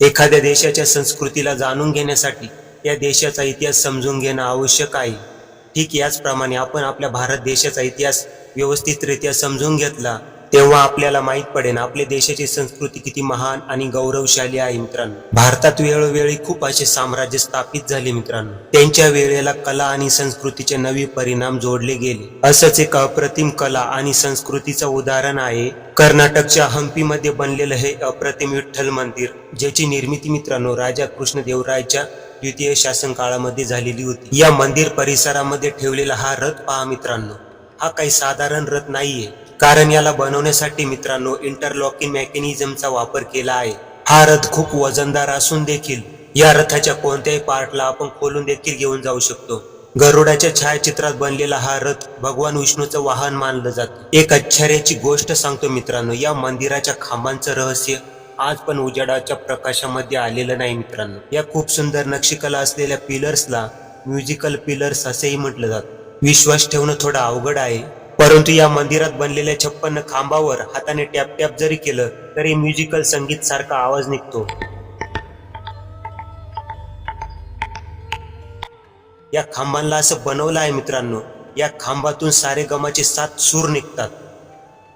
एखाद्या देशाच्या संस्कृतीला जाणून घेण्यासाठी त्या देशाचा इतिहास समजून घेणं आवश्यक आहे. ठीक याचप्रमाणे आपण आपल्या भारत देशाचा इतिहास व्यवस्थितरित्या समजून घेतला तेव्हा आपल्याला माहीत पडेल आपल्या देशाची संस्कृती किती महान आणि गौरवशाली आहे मित्रांनो. भारतात वेळोवेळी खूप असे साम्राज्य स्थापित झाले मित्रांनो. त्यांच्या वेळेला कला आणि संस्कृतीचे नवे परिणाम जोडले गेले. असंच एक अप्रतिम कला आणि संस्कृतीचं उदाहरण आहे कर्नाटकच्या हम्पीमध्ये बनलेलं हे अप्रतिम विठ्ठल मंदिर ज्याची निर्मिती मित्रांनो राजा कृष्णदेवरायच्या द्वितीय शासन काळामध्ये झालेली होती. या मंदिर परिसरामध्ये ठेवलेला हा रथ पहा मित्रांनो. हा काही साधारण रथ नाहीये. कारण याला बनवण्यासाठी मित्रांनो इंटरलॉकिंग मेकॅनिझमचा वापर केला आहे. हा रथ खूप वजनदार असून देखील या रथाच्या कोणत्याही पार्टला आपण खोलून देखील घेऊन जाऊ शकतो. गरुडाच्या छायाचित्रात बनलेला हा रथ भगवान विष्णूचं वाहन मानलं जातं. एक आश्चर्याची गोष्ट सांगतो मित्रांनो या मंदिराच्या खांबांचं रहस्य आज पण उजाडाच्या प्रकाशामध्ये आलेलं नाही मित्रांनो. या खूप सुंदर नक्षीकला असलेल्या पिलर्सला म्युझिकल पिलर्स असेही म्हटलं जातं. विश्वास ठेवणं थोडं अवघड आहे परंतु या मंदिरात बनलेल्या छप्पन्न खांबावर हाताने टॅप टॅप जरी केलं तरी म्युझिकल संगीत सारखा आवाज निघतो. या खांबांना असं बनवलं आहे मित्रांनो. या खांबातून सारे गमाचे सात सूर निघतात.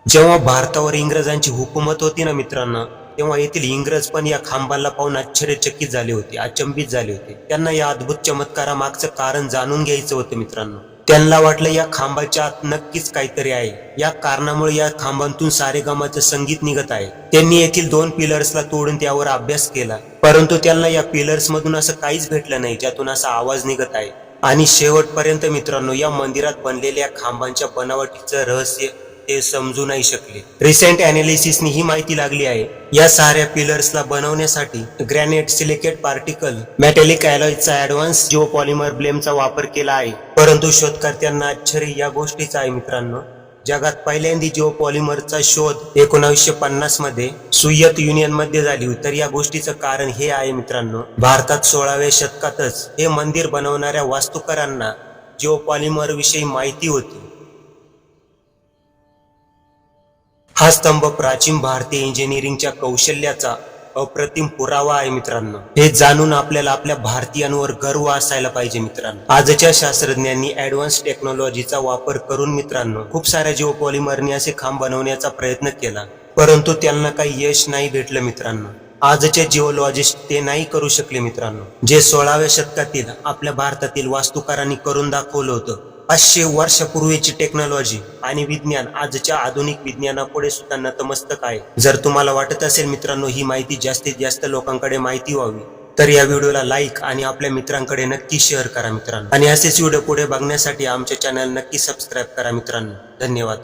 जेव्हा भारतावर इंग्रजांची हुकूमत होती ना मित्रांनो तेव्हा येथील इंग्रज पण या खांबाला पाहून आश्चर्यचकित झाले होते अचंबित झाले होते. त्यांना या अद्भुत चमत्कारामागचं कारण जाणून घ्यायचं होतं मित्रांनो. त्यांना वाटलं या खांबाच्या आत नक्कीच काहीतरी आहे. या कारणामुळे या खांबांतून सारे गमाचं संगीत निघत आहे. त्यांनी येथील दोन पिलर्सला तोडून त्यावर अभ्यास केला. परंतु त्यांना या पिलर्स मधून असं काहीच भेटलं नाही ज्यातून असा आवाज निघत आहे. आणि शेवटपर्यंत मित्रांनो या मंदिरात बनलेल्या खांबांच्या बनावटीचं रहस्य ते समजू नाही शकले. रिसेंट अनालिसिसनी ही माहिती लागली आहे या साऱ्या पिलर्सला बनवण्यासाठी ग्रॅनेट सिलिकेट पार्टिकल मेटॅलिक अॅलॉयचा ऍडव्हान्स जिओ पॉलिमर ब्लेमचा वापर केला आहे. परंतु शोधकर्त्यांना आश्चर्य या गोष्टीचा आहे मित्रांनो. जगात पहिल्यांदा जिओ पॉलिमरचा शोध एकोणावीसशे पन्नासमध्ये सुयत युनियनमध्ये झाली तर या गोष्टीचं कारण हे आहे मित्रांनो. भारतात सोळाव्या शतकातच हे मंदिर बनवणाऱ्या वास्तुकारांना जिओ पॉलिमर विषयी माहिती होती. हा स्तंभ प्राचीन भारतीय इंजिनिअरिंगच्या कौशल्याचा अप्रतिम पुरावा आहे मित्रांनो. हे जाणून आपल्याला आपल्या भारतीयांवर गर्व असायला पाहिजे मित्रांनो. आजच्या शास्त्रज्ञांनी ऍडव्हान्स टेक्नॉलॉजीचा वापर करून मित्रांनो खूप साऱ्या जिओपॉलिमरने असे खांब बनवण्याचा प्रयत्न केला परंतु त्यांना काही यश नाही भेटलं मित्रांनो. आजचे जिओलॉजिस्ट ते नाही करू शकले मित्रांनो. जे सोळाव्या शतकातील आपल्या भारतातील वास्तुकारांनी करून दाखवलं होतं पाचशे वर्षापूर्वीची टेक्नॉलॉजी आणि विज्ञान आजच्या आधुनिक विज्ञानापुढे सुद्धा नतमस्तक आहे. जर तुम्हाला वाटत असेल मित्रांनो ही माहिती जास्तीत जास्त लोकांकडे माहिती व्हावी तर या व्हिडिओला लाईक आणि आपल्या मित्रांकडे नक्की शेअर करा मित्रांनो. आणि असेच व्हिडिओ पुढे बघण्यासाठी आमच्या चॅनल नक्की सबस्क्राईब करा मित्रांनो. धन्यवाद.